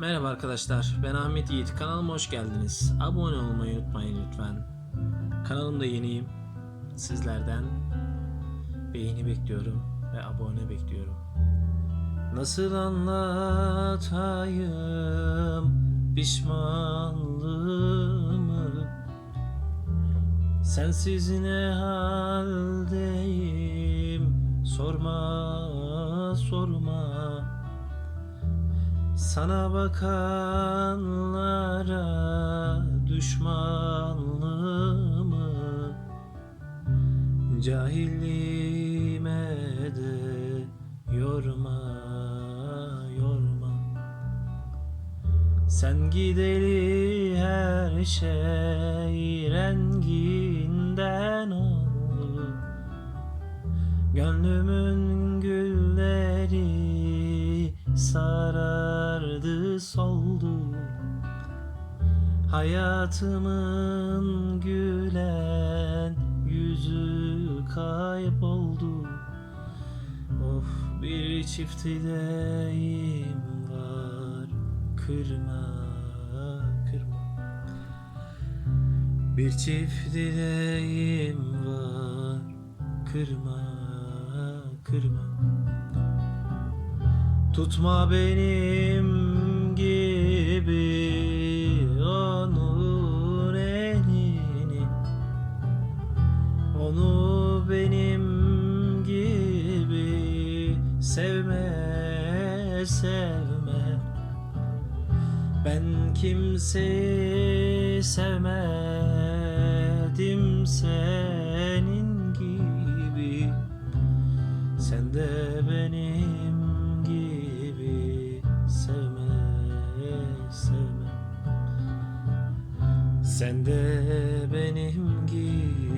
Merhaba arkadaşlar, ben Ahmet Yiğit. Kanalıma hoş geldiniz. Abone olmayı unutmayın lütfen. Kanalımda yeniyim. Sizlerden beğeni bekliyorum ve abone bekliyorum. Nasıl anlatayım pişmanlığımı Sensiz ne haldeyim sorma sorma sana bakanlara düşmanlığımı Cahilliğime de yorma yorma. Sen gideli her şey renginden oldu Gönlümün gülleri sarardı soldu. Hayatımın gülen yüzü kayboldu. Of bir çift dileğim var. Kırma kırma. Bir çift dileğim var. Kırma kırma. Tutma benim gibi onun elini. Onu benim gibi sevme sevme. Ben kimseyi sevmedim senin Sen de benim gibi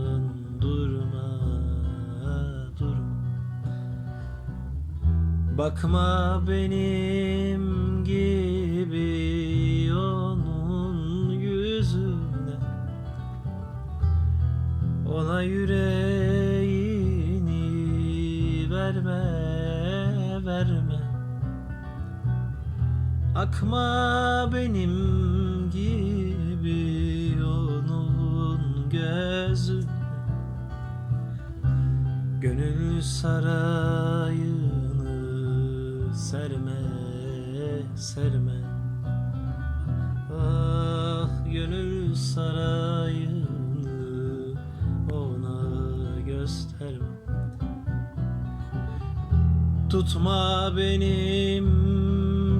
Bakma benim gibi onun yüzüne. Ona yüreğini verme verme. Akma benim gibi onun gözüne. Gönül sarayını serme. Ah gönül sarayını ona gösterme. Tutma benim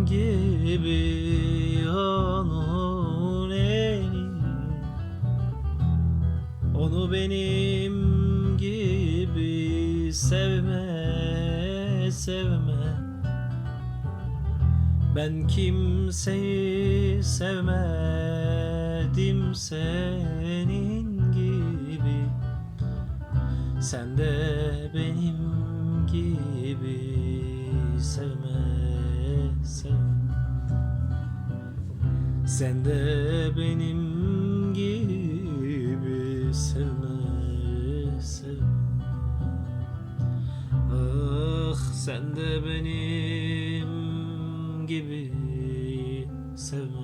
gibi onun elini Onu benim gibi sevme sevme Ben kimseyi sevmedim senin gibi. Sen de benim gibi sevme sevme Sen de benim gibi sevme sevme Ah sen de benim gibi